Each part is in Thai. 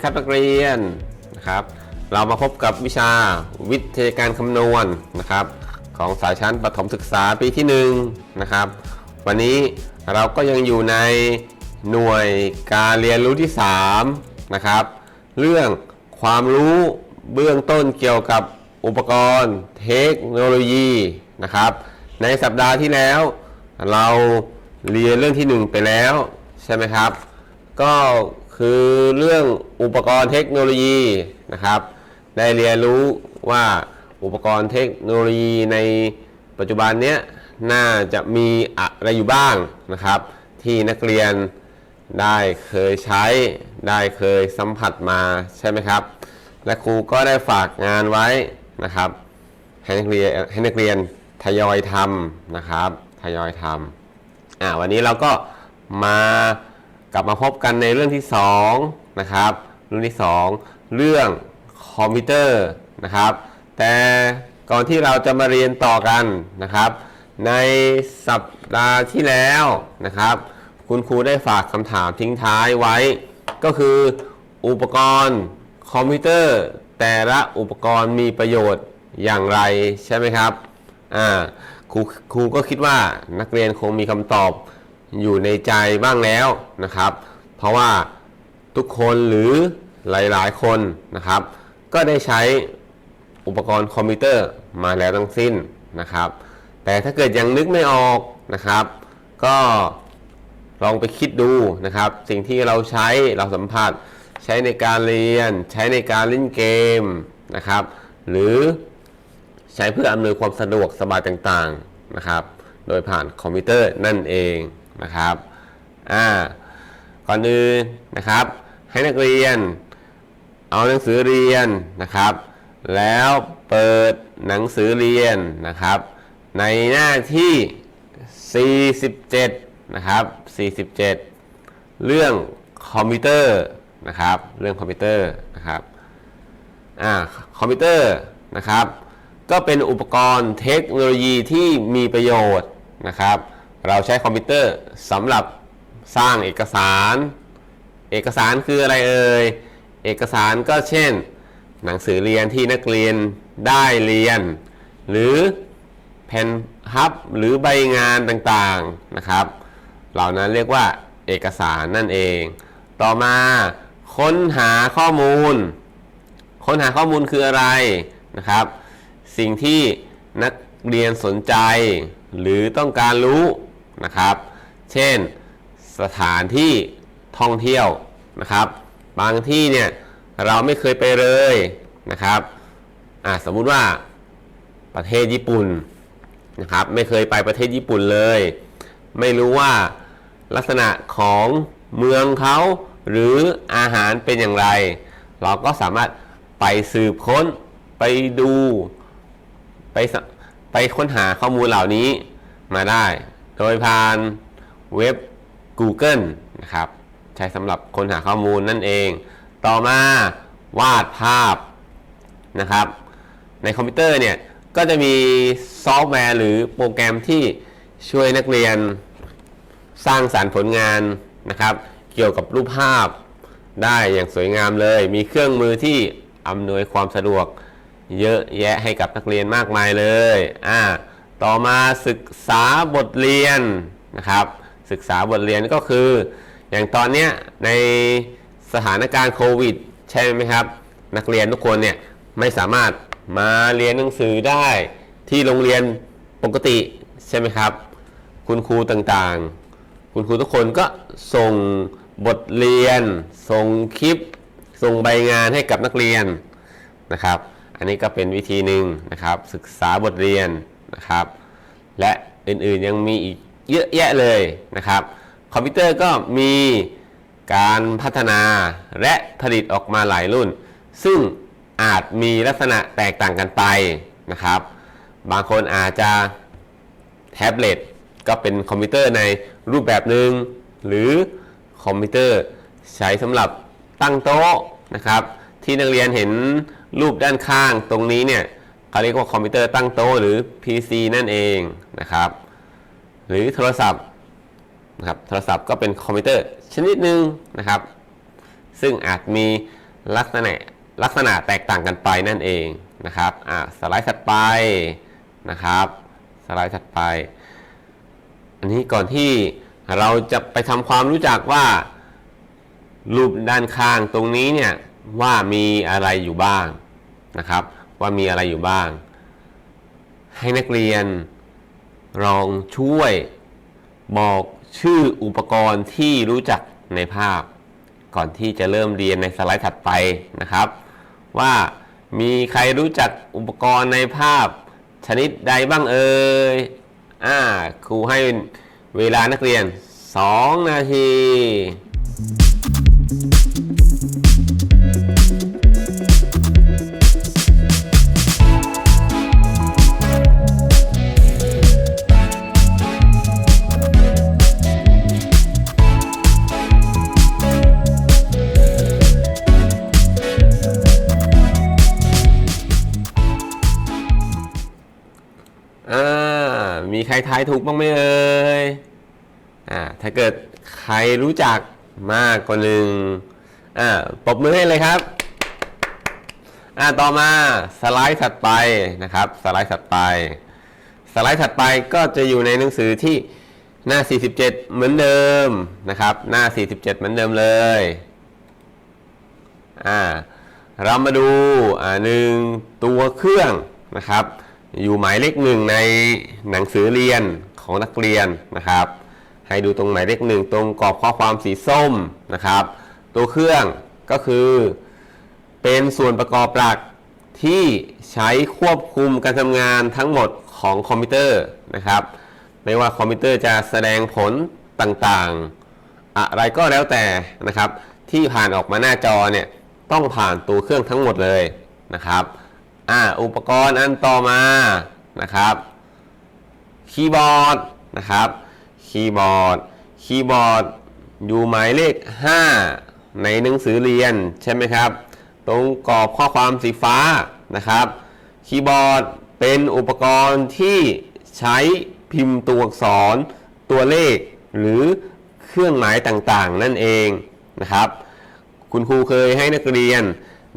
ดีครับนักเรียนนะครับเรามาพบกับวิชาวิทยาการคำนวณนะครับ ของสายชั้นประถมศึกษาปีที่1นะครับวันนี้เราก็ยังอยู่ในหน่วยการเรียนรู้ที่3นะครับเรื่องความรู้เบื้องต้นเกี่ยวกับอุปกรณ์เทคโนโลยีนะครับในสัปดาห์ที่แล้ว เราเรียนเรื่องที่ 1 ไปแล้วใช่ไหมครับ ก็คือเรื่องอุปกรณ์เทคโนโลยีนะครับ ได้เรียนรู้ว่าอุปกรณ์เทคโนโลยีในปัจจุบันเนี้ยน่าจะมีอะไรอยู่บ้างนะครับ ที่นักเรียนได้เคยใช้ได้เคยสัมผัสมาใช่ไหมครับ และครูก็ได้ฝากงานไว้นะครับให้นักเรียนให้นักเรียนทยอยทำนะครับ ทยอยทำอ่าวันนี้เราก็มา กลับมาพบกันในเรื่องที่2นะครับเรื่องที่ 2 เรื่องคอมพิวเตอร์นะครับ แต่ก่อนที่เราจะมาเรียนต่อกันนะครับ ในสัปดาห์ที่แล้วนะครับ คุณครูได้ฝากคำถามทิ้งท้ายไว้ ก็คืออุปกรณ์คอมพิวเตอร์ แต่ละอุปกรณ์มีประโยชน์อย่างไรใช่ไหมครับอ่าครูครูก็คิดว่านักเรียนคงมีคำตอบ อยู่ในใจบ้างแล้วนะครับ เพราะว่าทุกคนหรือหลายๆ คนนะครับ ก็ได้ใช้อุปกรณ์คอมพิวเตอร์มาแล้วทั้งสิ้นนะครับ แต่ถ้าเกิดยังนึกไม่ออกนะครับ ก็ลองไปคิดดูนะครับ สิ่งที่เราใช้เราสัมผัสใช้ในการเรียน ใช้ในการเล่นเกมนะครับ หรือใช้เพื่ออำนวยความสะดวกสบายต่างๆนะครับ โดยผ่านคอมพิวเตอร์นั่นเอง นะครับอ่าก่อนอื่นนะครับ ให้นักเรียน เอาหนังสือเรียนนะครับ แล้วเปิดหนังสือเรียนนะครับ ในหน้าที่ 47 นะครับ 47 เรื่องคอมพิวเตอร์นะครับ เรื่องคอมพิวเตอร์นะครับอ่าคอมพิวเตอร์นะครับ ก็เป็นอุปกรณ์เทคโนโลยีที่มีประโยชน์นะครับ เราใช้คอมพิวเตอร์สำหรับสร้างเอกสาร เอกสารคืออะไรเอ่ย เอกสารก็เช่น หนังสือเรียนที่นักเรียนได้เรียน หรือแผ่นพับหรือใบงานต่างๆนะครับ เหล่านั้นเรียกว่าเอกสารนั่นเอง ต่อมาค้นหาข้อมูล ค้นหาข้อมูลคืออะไรนะครับ สิ่งที่นักเรียนสนใจ หรือต้องการรู้ นะครับ เช่นสถานที่ท่องเที่ยวนะครับ บางที่เนี่ยเราไม่เคยไปเลยนะครับสมมุติว่าประเทศญี่ปุ่นนะครับ ไม่เคยไปประเทศญี่ปุ่นเลย ไม่รู้ว่าลักษณะของเมืองเขาหรืออาหารเป็นอย่างไร เราก็สามารถไปสืบค้นไปดูไปไปค้นหาข้อมูลเหล่านี้มาได้ โดยผ่านเว็บ Google นะครับ ใช้สำหรับค้นหาข้อมูลนั่นเอง ต่อมาวาดภาพนะครับ ในคอมพิวเตอร์เนี่ย ก็จะมีซอฟต์แวร์หรือโปรแกรมที่ช่วยนักเรียนสร้างสารรค์ผลงานนะครับ เกี่ยวกับรูปภาพได้อย่างสวยงามเลย มีเครื่องมือที่อำนวยความสะดวกเยอะแยะให้กับนักเรียนมากมายเลย อ่า ต่อมาศึกษาบทเรียนนะครับ ศึกษาบทเรียนก็คือ อย่างตอนเนี้ยในสถานการณ์โควิด ใช่ไหมครับ นักเรียนทุกคนเนี่ยไม่สามารถมาเรียนหนังสือได้ที่โรงเรียนปกติใช่ไหมครับ คุณครูต่างๆ คุณครูทุกคนก็ส่งบทเรียน ส่งคลิป ส่งใบงานให้กับนักเรียนนะครับ อันนี้ก็เป็นวิธีหนึ่งนะครับ ศึกษาบทเรียน นะครับ และอื่นๆยังมีอีกเยอะแยะเลยนะครับ คอมพิวเตอร์ก็มีการพัฒนาและผลิตออกมาหลายรุ่น ซึ่งอาจมีลักษณะแตกต่างกันไปนะครับ บางคนอาจจะแท็บเล็ตก็เป็นคอมพิวเตอร์ในรูปแบบหนึ่งหรือคอมพิวเตอร์ใช้สำหรับตั้งโต๊ะนะครับ ที่นักเรียนเห็นรูปด้านข้างตรงนี้เนี่ย เขาเรียกว่าคอมพิวเตอร์ตั้งโต๊ะหรือ PC นั่นเองนะครับ หรือโทรศัพท์นะครับโทรศัพท์ก็เป็นคอมพิวเตอร์ชนิดหนึ่งนะครับ ซึ่งอาจมีลักษณะลักษณะแตกต่างกันไปนั่นเองนะครับอ่าสไลด์ถัดไปนะครับ สไลด์ถัดไป อันนี้ก่อนที่เราจะไปทำความรู้จักว่า รูปด้านข้างตรงนี้เนี่ยว่ามีอะไรอยู่บ้างนะครับ ว่ามีอะไรอยู่บ้าง ให้นักเรียนลองช่วยบอกชื่ออุปกรณ์ที่รู้จักในภาพ ก่อนที่จะเริ่มเรียนในสไลด์ถัดไปนะครับ ว่ามีใครรู้จักอุปกรณ์ในภาพชนิดใดบ้างเอ่ยอ่าครูให้เวลานักเรียน 2 นาที ทายถูกบ้างไหมเอ่ยอ่าถ้าเกิดใครรู้จักมากกว่าหนึ่งอ่าปรบมือให้เลยครับอ่าต่อมาสไลด์ถัดไปนะครับ สไลด์ถัดไป สไลด์ถัดไปก็จะอยู่ในหนังสือที่หน้า 47 เหมือนเดิมนะครับ หน้า 47 เหมือนเดิมเลยอ่าเรามาดูอ่าหนึ่งตัวเครื่องนะครับ อยู่หมายเลขหนึ่งในหนังสือเรียนของนักเรียนนะครับ ให้ดูตรงหมายเลขหนึ่งตรงกรอบข้อความสีส้มนะครับ ตัวเครื่องก็คือ เป็นส่วนประกอบหลักที่ใช้ควบคุมการทำงานทั้งหมดของคอมพิวเตอร์นะครับ ไม่ว่าคอมพิวเตอร์จะแสดงผลต่างๆ อะไรก็แล้วแต่นะครับ ที่ผ่านออกมาหน้าจอเนี่ยต้องผ่านตัวเครื่องทั้งหมดเลยนะครับ อ่าอุปกรณ์อันต่อมานะครับคีย์บอร์ดนะครับคีย์บอร์ดคีย์บอร์ดอยู่หมายเลข 5 ในหนังสือเรียนใช่ไหมครับ ตรงกรอบข้อความสีฟ้านะครับคีย์บอร์ดเป็นอุปกรณ์ที่ใช้พิมพ์ตัวอักษรตัวเลข หรือเครื่องหมายต่างๆ นั่นเองนะครับ คุณครูเคยให้นักเรียน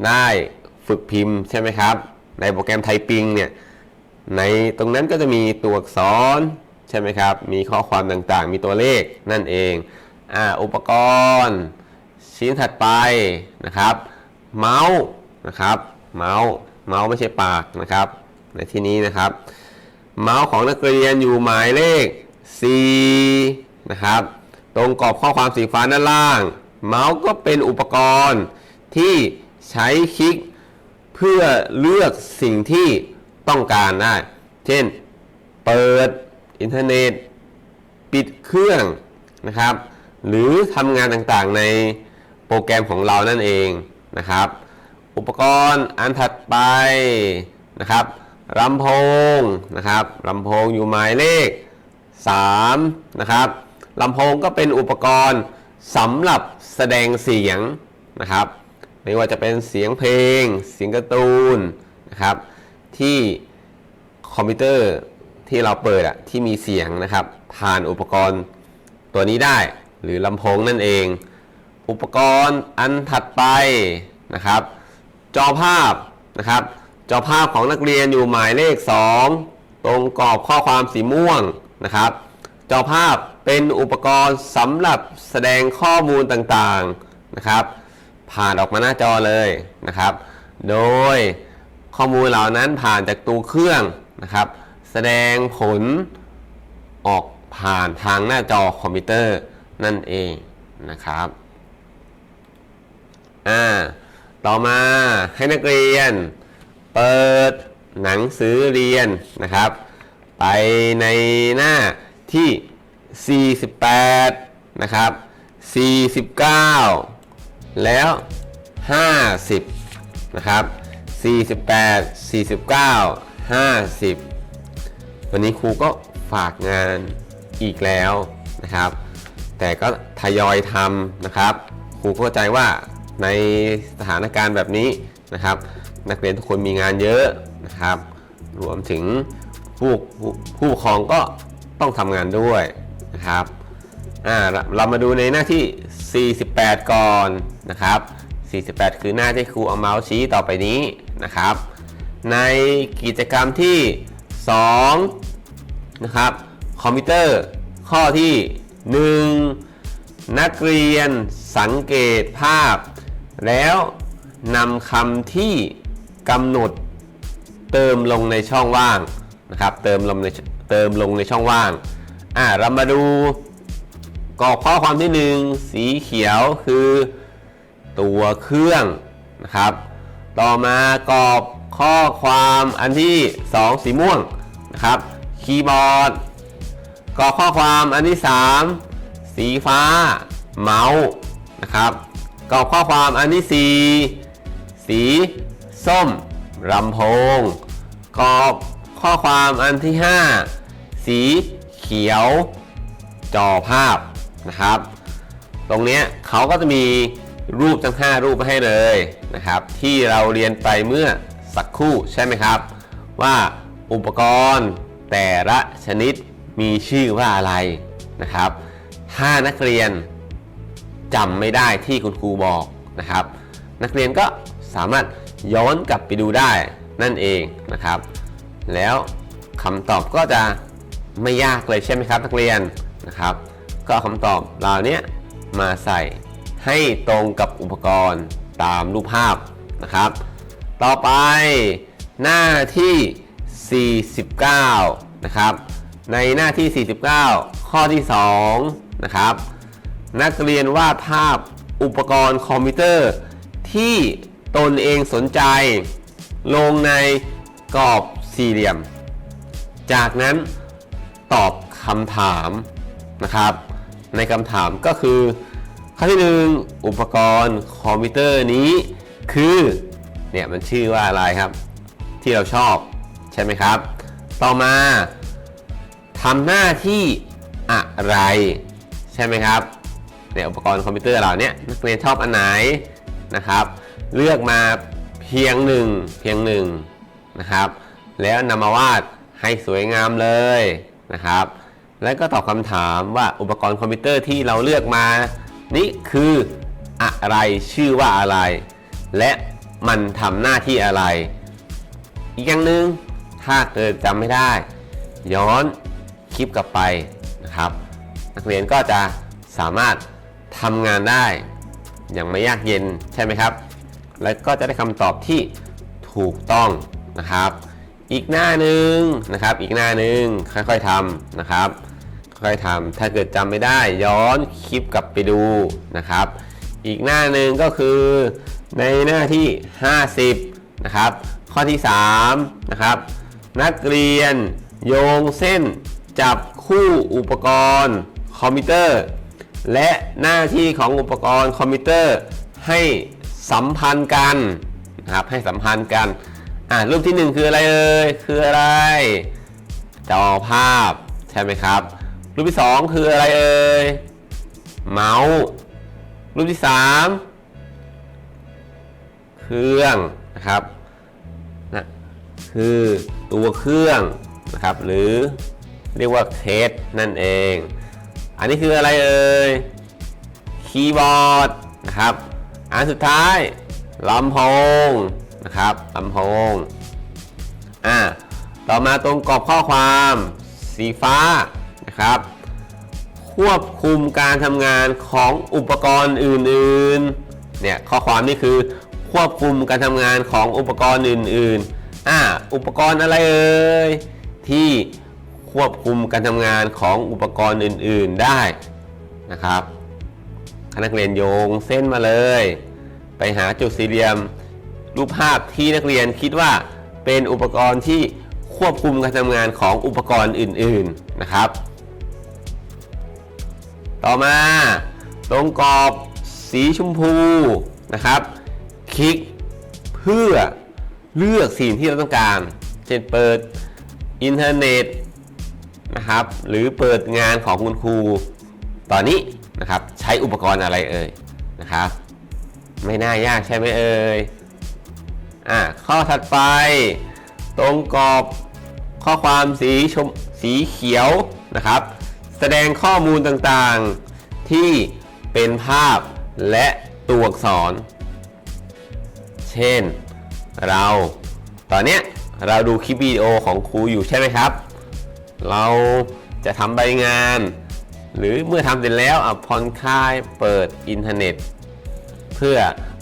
ได้ฝึกพิมพ์ใช่ไหมครับ ในโปรแกรมไทปิงเนี่ยในตรงนั้นก็จะมีตัวอักษรใช่ไหมครับ มีข้อความต่างๆ มีตัวเลขนั่นเองอ่าอุปกรณ์ ชิ้นถัดไปนะครับ เมาส์นะครับ เมาส์เมาส์ไม่ใช่ปากนะครับ ในที่นี้นะครับ เมาส์ของนักเรียนอยู่หมายเลข4นะครับ ตรงกรอบข้อความสีฟ้าด้านล่าง เมาส์ก็เป็นอุปกรณ์ที่ใช้คลิก เพื่อเลือกสิ่งที่ต้องการได้ เช่น เปิดอินเทอร์เน็ต ปิดเครื่องนะครับ หรือทำงานต่างๆในโปรแกรมของเรานั่นเองนะครับ อุปกรณ์อันถัดไปนะครับลำโพงนะครับลำโพงอยู่หมายเลข 3 นะครับลำโพงก็เป็นอุปกรณ์สำหรับแสดงเสียงนะครับ ไม่ว่าจะเป็นเสียงเพลง เสียงการ์ตูนนะครับที่คอมพิวเตอร์ที่เราเปิดอะที่มีเสียงนะครับ ผ่านอุปกรณ์ตัวนี้ได้หรือลำโพงนั่นเอง อุปกรณ์อันถัดไปนะครับ จอภาพนะครับ จอภาพของนักเรียนอยู่หมายเลข 2 ตรงกรอบข้อความสีม่วงนะครับ จอภาพเป็นอุปกรณ์สำหรับแสดงข้อมูลต่างๆนะครับ ผ่านออกมาหน้าจอเลยนะครับ โดยข้อมูลเหล่านั้นผ่านจากตัวเครื่องนะครับ แสดงผลออกผ่านทางหน้าจอคอมพิวเตอร์นั่นเองนะครับอ่าต่อมาให้นักเรียน เปิดหนังสือเรียนนะครับ ไปในหน้าที่ 48 นะครับ 49 แล้ว 50 นะครับ 48 49 50 วันนี้ครูก็ฝากงานอีกแล้วนะครับ แต่ก็ทยอยทำนะครับ ครูเข้าใจว่าในสถานการณ์แบบนี้นะครับ นักเรียนทุกคนมีงานเยอะนะครับ รวมถึงผู้ผู้ผู้ปกครองก็ต้องทำงานด้วยนะครับ อ่าเราเรามาดูในหน้าที่ 48 ก่อนนะครับ 48 คือหน้าที่ครูเอาเมาส์ชี้ต่อไปนี้นะครับ ในกิจกรรมที่ 2 นะครับ คอมพิวเตอร์ข้อที่ 1 นักเรียนสังเกตภาพ แล้วนำคำที่กำหนดเติมลงในช่องว่างนะครับ เติมลงในเติมลงในช่องว่างอ่าเรามาดู กรอบข้อความที่หนึ่งสีเขียวคือตัวเครื่องนะครับ ต่อมากรอบข้อความอันที่ 2 สีม่วงนะครับ คีย์บอร์ดกรอบข้อความอันที่ 3 สีฟ้าเมาส์นะครับกรอบข้อความอันที่ 4 สีส้มลำโพงกรอบข้อความอันที่ 5 สีเขียวจอภาพ นะครับ ตรงนี้เขาก็จะมีรูปทั้ง 5 รูปมาให้เลยนะครับ ที่เราเรียนไปเมื่อสักครู่ใช่ไหมครับ ว่าอุปกรณ์แต่ละชนิดมีชื่อว่าอะไรนะครับ ถ้านักเรียนจำไม่ได้ที่คุณครูบอกนะครับ นักเรียนก็สามารถย้อนกลับไปดูได้นั่นเองนะครับ แล้วคำตอบก็จะไม่ยากเลยใช่ไหมครับ นักเรียนนะครับ ก็เอาคำตอบเหล่านี้มาใส่ให้ตรงกับอุปกรณ์ตามรูปภาพนะครับ ต่อไปหน้าที่ 49 นะครับ ในหน้าที่ 49 ข้อที่ 2 นะครับ นักเรียนวาดภาพอุปกรณ์คอมพิวเตอร์ ที่ตนเองสนใจ ลงในกรอบสี่เหลี่ยม จากนั้นตอบคำถามนะครับ ในคำถามก็คือ ข้อที่หนึ่งอุปกรณ์คอมพิวเตอร์นี้คือเนี่ยมันชื่อว่าอะไรครับ ที่เราชอบใช่ไหมครับ ต่อมาทำหน้าที่อะไร ใช่ไหมครับเนี่ยอุปกรณ์คอมพิวเตอร์เราเนี่ยนักเรียนชอบอันไหนนะครับ เลือกมาเพียงหนึ่งเพียงหนึ่งนะครับ แล้วนำมาวาดให้สวยงามเลยนะครับ แล้วก็ตอบคำถามว่าอุปกรณ์คอมพิวเตอร์ที่เราเลือกมา นี่คืออะไรชื่อว่าอะไร และมันทำหน้าที่อะไร อีกอย่างหนึ่งถ้าเกิดจำไม่ได้ ย้อนคลิปกลับไปนะครับ นักเรียนก็จะสามารถทำงานได้ อย่างไม่ยากเย็นใช่ไหมครับ และก็จะได้คำตอบที่ถูกต้องนะครับ อีกหน้าหนึ่งนะครับ อีกหน้าหนึ่งค่อยๆทำนะครับ ค่อยๆทำถ้าเกิดจำไม่ได้ย้อนคลิปกลับไปดูนะครับ อีกหน้าหนึ่งก็คือในหน้าที่ 50 นะครับ ข้อที่ 3 นะครับ นักเรียนโยงเส้นจับคู่อุปกรณ์คอมพิวเตอร์ และหน้าที่ของอุปกรณ์คอมพิวเตอร์ให้สัมพันธ์กันนะครับให้สัมพันธ์กันอ่ารูปที่หนึ่งคืออะไรเอ่ยคืออะไรจอภาพใช่ไหมครับ รูปที่สองคืออะไรเอ่ยเมาส์รูปที่สามเครื่องนะครับนะคือตัวเครื่องนะครับหรือเรียกว่าเคสนั่นเอง อันนี้คืออะไรเอ่ยคีย์บอร์ดนะครับอันสุดท้ายลำโพงนะครับลำโพงอ่าต่อมาตรงกรอบข้อความสีฟ้า นะครับ ควบคุมการทำงานของอุปกรณ์อื่นๆ เนี่ยข้อความนี่คือควบคุมการทำงานของอุปกรณ์อื่นๆอ่าอุปกรณ์อะไรเอ่ยที่ควบคุมการทำงานของอุปกรณ์อื่นๆได้นะครับนักเรียนโยงเส้นมาเลย ไปหาจุดสี่เหลี่ยม รูปภาพที่นักเรียนคิดว่าเป็นอุปกรณ์ที่ควบคุมการทำงานของอุปกรณ์อื่น ๆนะครับ ต่อมาตรงกรอบสีชมพูนะครับ คลิกเพื่อเลือกสิ่งที่เราต้องการ เช่นเปิดอินเทอร์เน็ตนะครับ หรือเปิดงานของคุณครู ตอนนี้นะครับใช้อุปกรณ์อะไรเอ่ยนะครับ ไม่น่ายากใช่ไหมเอ่ยอ่าข้อถัดไป ตรงกรอบข้อความสีชมสีเขียวนะครับ แสดงข้อมูลต่างๆ ที่เป็นภาพและตัวอักษร เช่น เรา ตอนเนี้ยเราดูคลิปวิดีโอของครูอยู่ใช่ไหมครับ เราจะทำใบงาน หรือเมื่อทำเสร็จแล้วอะผ่อนคลายเปิดอินเทอร์เน็ต เพื่อ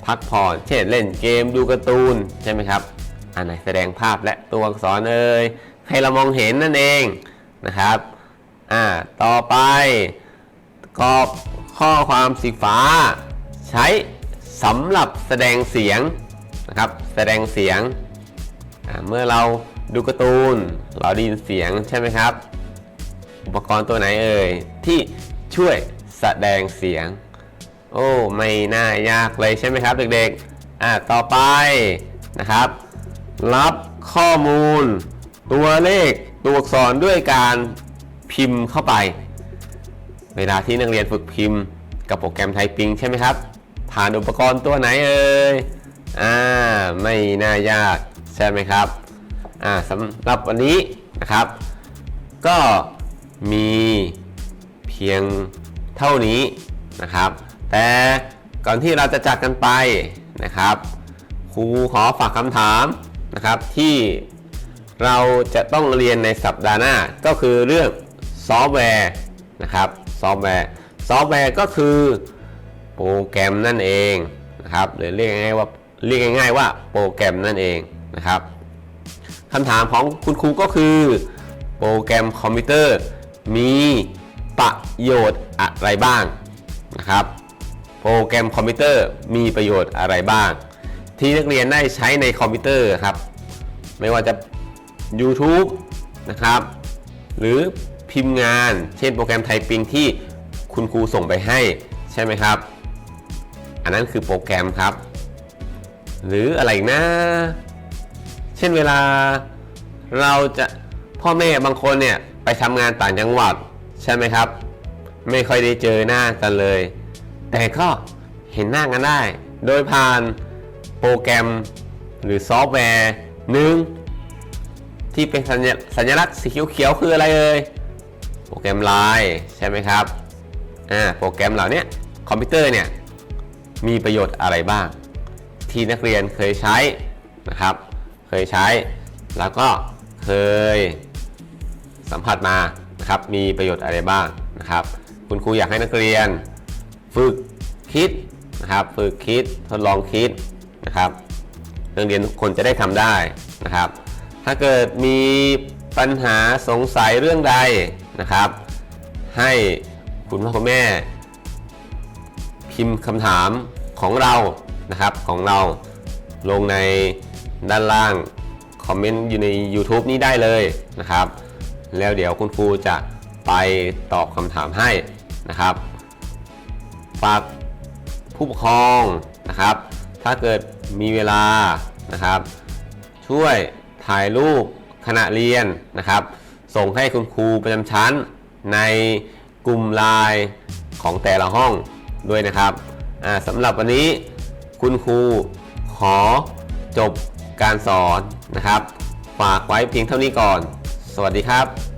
พักผ่อน เช่นเล่นเกมดูการ์ตูนใช่ไหมครับ อันไหนแสดงภาพและตัวอักษรเอ่ยให้เรามองเห็นนั่นเองนะครับ อ่าต่อไปกรอบข้อความสีฟ้า ใช้สำหรับแสดงเสียงนะครับแสดงเสียงอ่าเมื่อเราดูการ์ตูนเราได้ยินเสียงใช่ไหมครับ อุปกรณ์ตัวไหนเอ่ยที่ช่วยแสดงเสียง โอ้ไม่น่ายากเลยใช่ไหมครับเด็กๆอ่าต่อไปนะครับ รับข้อมูล ตัวเลขตัวอักษรด้วยการ พิมพ์เข้าไป เวลาที่นักเรียนฝึกพิมพ์ กับโปรแกรมไทปิงใช่ไหมครับ ผ่านอุปกรณ์ตัวไหนเอ่ยอ่าไม่น่ายากใช่ไหมครับอ่าสำหรับวันนี้นะครับ ก็มีเพียงเท่านี้นะครับ แต่ก่อนที่เราจะจากกันไปนะครับครูขอฝากคำถามนะครับที่เราจะต้องเรียนในสัปดาห์หน้าก็คือเรื่อง ซอฟต์แวร์นะครับซอฟต์แวร์ซอฟต์แวร์ก็คือโปรแกรมนั่นเองนะครับหรือเรียกง่ายว่าเรียกง่าย ๆ ว่าโปรแกรมนั่นเองนะครับคำถามของคุณครูก็คือ โปรแกรมคอมพิวเตอร์มีประโยชน์อะไรบ้างนะครับ โปรแกรมคอมพิวเตอร์มีประโยชน์อะไรบ้าง ที่นักเรียนได้ใช้ในคอมพิวเตอร์ครับ ไม่ว่าจะ YouTube นะครับ หรือ พิมพ์งาน เช่นโปรแกรมไทปิงที่คุณครูส่งไปให้ใช่ไหมครับ อันนั้นคือโปรแกรมครับ หรืออะไรนะ เช่นเวลาเราจะพ่อแม่บางคนเนี่ยไปทำงานต่างจังหวัดใช่ไหมครับ ไม่ค่อยได้เจอหน้ากันเลย แต่ก็เห็นหน้ากันได้ โดยผ่านโปรแกรมหรือซอฟต์แวร์หนึ่งที่เป็นสัญสัญลักษณ์สีเขียวๆคืออะไรเอ่ย โปรแกรมไลน์ใช่ไหมครับอ่าโปรแกรมเหล่านี้คอมพิวเตอร์เนี่ยมีประโยชน์อะไรบ้าง ที่นักเรียนเคยใช้นะครับ เคยใช้แล้วก็เคยสัมผัสมานะครับมีประโยชน์อะไรบ้างนะครับ คุณครูอยากให้นักเรียน ฝึกคิดนะครับฝึกคิดทดลองคิดนะครับนักเรียนทุกคนจะได้ทำได้นะครับ ถ้าเกิดมีปัญหาสงสัยเรื่องใด นะครับ ให้คุณพ่อคุณแม่ พิมพ์คำถามของเรานะครับของเราลงในด้านล่างคอมเมนต์อยู่ใน YouTube นี้ได้เลยนะครับ แล้วเดี๋ยวคุณครูจะไปตอบคำถามให้นะครับ ฝากผู้ปกครองนะครับ ถ้าเกิดมีเวลานะครับ ช่วยถ่ายรูปขณะเรียนนะครับ ส่งให้คุณครูประจำชั้น ในกลุ่มไลน์ของแต่ละห้องด้วยนะครับสำหรับวันนี้คุณครูขอจบการสอนนะครับ ฝากไว้เพียงเท่านี้ก่อน สวัสดีครับ